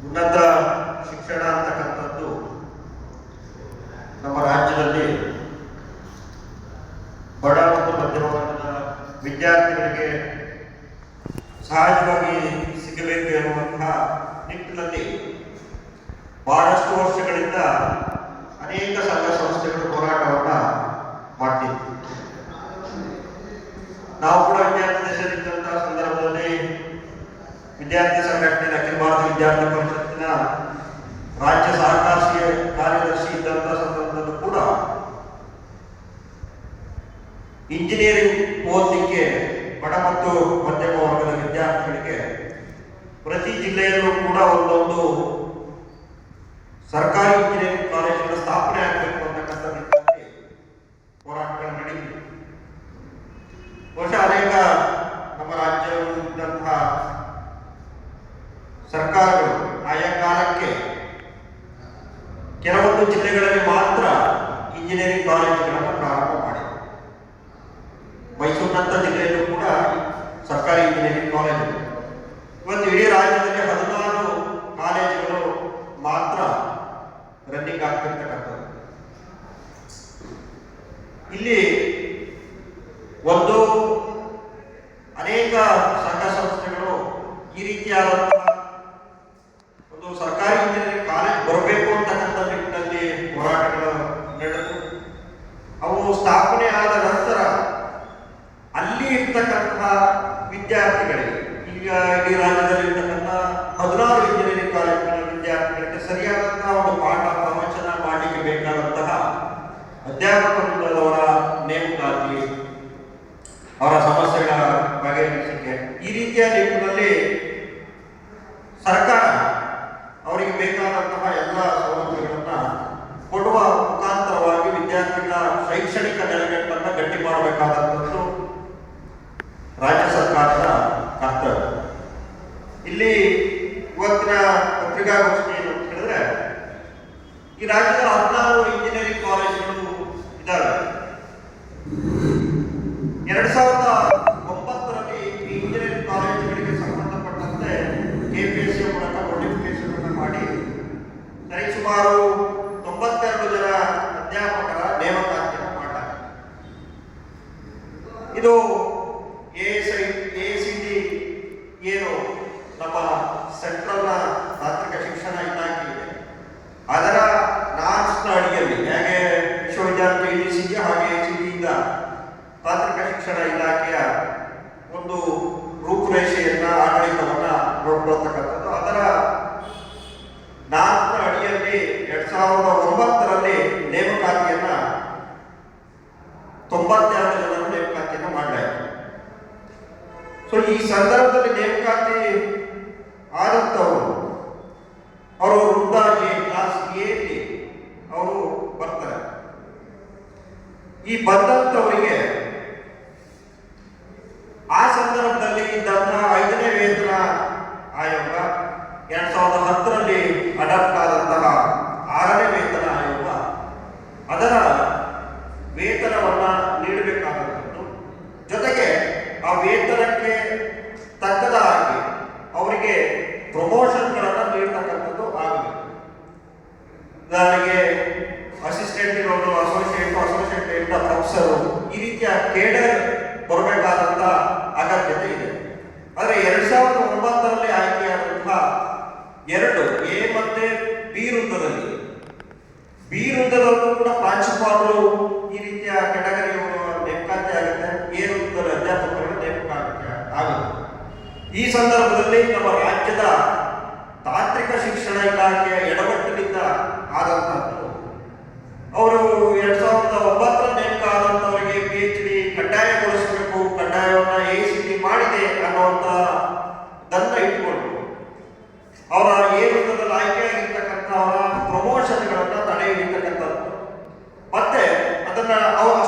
ಉನ್ನತ ಶಿಕ್ಷಣ ಅಂತಕ್ಕಂಥದ್ದು ನಮ್ಮ ರಾಜ್ಯದಲ್ಲಿ ಬಡ ಮತ್ತು ಮಧ್ಯಮ ವರ್ಗದ ವಿದ್ಯಾರ್ಥಿಗಳಿಗೆ ಸಹಜವಾಗಿ ಸಿಗಬೇಕು ಎನ್ನುವಂತಹ ನಿಟ್ಟಿನಲ್ಲಿ ಬಹಳಷ್ಟು ವರ್ಷಗಳಿಂದ ಸಂಘಟನೆ ಅಖಿಲ ಭಾರತ ವಿದ್ಯಾರ್ಥಿ ಪರಿಷತ್ತಿನ ರಾಜ್ಯ ಸಹಕಾರಿ ಕಾರ್ಯದರ್ಶಿ ಇದ್ದಂತಹ ಸಂದರ್ಭದಲ್ಲೂ ಕೂಡ ಇಂಜಿನಿಯರಿಂಗ್ ಓದಲಿಕ್ಕೆ ಬಡ ಮತ್ತು ಮಧ್ಯಮ ವರ್ಗದ ವಿದ್ಯಾರ್ಥಿಗಳಿಗೆ ಪ್ರತಿ ಜಿಲ್ಲೆಯಲ್ಲೂ ಕೂಡ ಒಂದೊಂದು ಸರ್ಕಾರಿ ಇಂಜಿನಿಯರಿಂಗ್ ಕಾಲೇಜುಗಳ ಸ್ಥಾಪನೆ ಆಗಬೇಕು ಅಂತಕ್ಕಂಥ ನಿಟ್ಟಿನಲ್ಲಿ ಹೋರಾಟಗಳು ನಡೆಯಿತು ಬಹುಶಃ ಅನೇಕ ನಮ್ಮ ರಾಜ್ಯದಲ್ಲಿದ್ದಂತಹ ಸರ್ಕಾರಗಳು ಆಯಾ ಕಾಲಕ್ಕೆ ಕೆಲವೊಂದು ಜಿಲ್ಲೆಗಳಲ್ಲಿ ಮಾತ್ರ ಇಂಜಿನಿಯರಿಂಗ್ ಕಾಲೇಜುಗಳನ್ನು ಪ್ರಾರಂಭ ಮಾಡಿದೆ ಮೈಸೂರಿನಂಥ ಜಿಲ್ಲೆಯಲ್ಲೂ ಕೂಡ ಸರ್ಕಾರಿ ಇಂಜಿನಿಯರಿಂಗ್ ಕಾಲೇಜು. ಇವತ್ತು ಇಡೀ ರಾಜ್ಯದಲ್ಲಿ ಹದಿನಾರು ಕಾಲೇಜುಗಳು ಮಾತ್ರ ರನ್ನಿಂಗ್ ಆಗ್ತಿರ್ತಕ್ಕಂಥದ್ದು. ಇಲ್ಲಿ ಒಂದು ಅನೇಕ ಸಂಘ ಸಂಸ್ಥೆಗಳು ಈ ರೀತಿಯಾದಂತಹ ಒಂದು ಸರ್ಕಾರಿ ಇಂಜಿನಿಯರಿಂಗ್ ಕಾಲೇಜ್ ಬರಬೇಕು ಅಂತಕ್ಕಂಥ ನಿಟ್ಟಿನಲ್ಲಿ ಹೋರಾಟಗಳು ನಡೆದು ಅವು ಸ್ಥಾಪನೆ ಆದ ನಂತರ ಅಲ್ಲಿ ಇರ್ತಕ್ಕಂತಹ ವಿದ್ಯಾರ್ಥಿಗಳಿಗೆ ಈಗ ಇಡೀ ರಾಜ್ಯದಲ್ಲಿ ಇರ್ತಕ್ಕಂಥ ಹದಿನಾರು ಇಂಜಿನಿಯರಿಂಗ್ ಕಾಲೇಜುಗಳ ವಿದ್ಯಾರ್ಥಿಗಳಿಗೆ ಸರಿಯಾದಂತಹ ಒಂದು ಪಾಠ, ಪ್ರವಚನ ಮಾಡಲಿಕ್ಕೆ ಬೇಕಾದಂತಹ ಅಧ್ಯಾಪಕ ವೃಂದದವರ ನೇಮಕಾತಿ, ಅವರ ಸಮಸ್ಯೆಗಳ ಬಗೆಹರಿಸಲಿಕ್ಕೆ ಈ ರೀತಿಯ ನಿಟ್ಟಿನಲ್ಲಿ ಇಲ್ಲಿ ಇವತ್ತಿನ ಪತ್ರಿಕಾಗೋಷ್ಠಿ ಏನು ಅಂತ ಹೇಳಿದ್ರೆ, ಈ ರಾಜ್ಯದ ಹದಿನಾರು ಇಂಜಿನಿಯರಿಂಗ್ ಕಾಲೇಜುಗಳು ಇದ್ದಾವೆ. ಎರಡ್ ಸಾವಿರದ ಒಂಬತ್ತರಲ್ಲಿ ಈ ಇಂಜಿನಿಯರಿಂಗ್ ಕಾಲೇಜುಗಳಿಗೆ ಸಂಬಂಧಪಟ್ಟಂತೆ ಕೆಪಿಎಸ್ಸಿ ಮೂಲಕ ನೋಟಿಫಿಕೇಶನ್ ಮಾಡಿ, ಸರಿಸುಮಾರು ತೊಂಬತ್ತೆರಡು ಜನ ಅಧ್ಯಾಪಕರ ನೇಮಕಾತಿಯನ್ನು ಮಾಡಲಾಗಿದೆ ಇದು A C A C T ಏನು ನಮ್ಮ ಸೆಂಟ್ರಲ್ನ ತಾಂತ್ರಿಕ ಶಿಕ್ಷಣ ಇಲಾಖೆ ಇದೆ. ಅದರ ನಾನ್ಸ್ನ ಅಡಿಯಲ್ಲಿ, ಹೇಗೆ ವಿಶ್ವವಿದ್ಯಾಲಯ ಯುನಿಸಿಗೆ ಹಾಗೆ ಎ ಸಿ ಟಿಯಿಂದ ತಾಂತ್ರಿಕ ಶಿಕ್ಷಣ ಇಲಾಖೆಯ ಒಂದು ರೂಪುರೇಷೆಯನ್ನ, ಆಡಳಿತವನ್ನ ನೋಡ್ಕೊಳ್ತಕ್ಕಂಥದ್ದು. ಅದರ ನಾಲ್ಕನ ಅಡಿಯಲ್ಲಿ ಎರಡ್ ಸಾವಿರದ ಒಂಬತ್ತರಲ್ಲಿ ನೇಮಕಾತಿಯನ್ನ, ತೊಂಬತ್ತೆರಡು ಜನರು ನೇಮಕಾತಿಯನ್ನು ಮಾಡಲಾಯಿತು. ಸೊ ಈ ಸಂದರ್ಭದಲ್ಲಿ ನೇಮಕಾತಿ ಆದಂಥವರು. ಅವರು ವೃದ್ಧಾಗಿ ಕ್ಲಾಸ್ ಎಲ್ಲಿ ಅವರು ಬರ್ತಾರೆ. ಈ ಬಂದಂತವರಿಗೆ ಆ ಸಂದರ್ಭದಲ್ಲಿ ಇದ್ದಂತಹ ಐದನೇ ವೇತನ ಆಯೋಗ ಎರಡ್ ಸಾವಿರದ ಹತ್ತರಲ್ಲಿ ಅಡಾಪ್ಟ್ ಆದಂತಹ ಆರನೇ ವೇತನ ಆಯೋಗ ಅದರ ವೇತನವನ್ನ ನೀಡಬೇಕಾದಂಥದ್ದು. ಜೊತೆಗೆ ಆ ವೇತನಕ್ಕೆ ತಕ್ಕದ ಹಾಗೆ ಅವರಿಗೆ ಪ್ರಮೋಷನ್ಗಳನ್ನು ನೀಡತಕ್ಕಂಥದ್ದು ಆಗಬೇಕು ಉದಾಹರಣೆಗೆ ಅಸಿಸ್ಟೆಂಟ್ ಇರೋದು ಅಸೋಸಿಯೇಟ್ ಅಸೋಸಿಯೇಟ್ ಇಂದ ಪ್ರೊಫೆಸರ್ ಈ ರೀತಿಯ ಕೇಡರ್ ಬರಬೇಕಾದಂತ ಅಗತ್ಯತೆ ಇದೆ. ಆದರೆ ಎರಡ್ ಸಾವಿರದ ಒಂಬತ್ತರಲ್ಲಿ ಆಯ್ಕೆಯಾದಂತಹ ಎರಡು ಎ ಮತ್ತೆ ಬಿ ವೃತ್ತದಲ್ಲಿ, ಬಿ ವೃತ್ತದಲ್ಲೂ ಕೂಡ ಪ್ರಾಂಶುಪಾಲರು ಈ ರೀತಿಯ ಕೆಟಗರಿ ನೇಮಕಾತಿ ಆಗುತ್ತೆ ಎ ವೃತ್ತದ ಅಧ್ಯಾಪಕರು ನೇಮಕಾತಿ ಆಗುತ್ತೆ ಈ ಸಂದರ್ಭದಲ್ಲಿ ನಮ್ಮ ರಾಜ್ಯದ ತಾಂತ್ರಿಕ ಶಿಕ್ಷಣ ಇಲಾಖೆಯ ಮಾಡಿದೆ ಅನ್ನುವಂತ ದನ್ನ ಇಟ್ಕೊಂಡು ಅವರ ಏರಿತದಲ್ಲಿ ಆಯ್ಕೆ ಆಯ್ಕೆಯಾಗಿರ್ತಕ್ಕಂಥ ಅವರ ಪ್ರಮೋಷನ್ಗಳನ್ನ ತಡೆ ಹಿಡಿತಕ್ಕಂಥದ್ದು. ಮತ್ತೆ ಅದನ್ನ ಅವ್ರು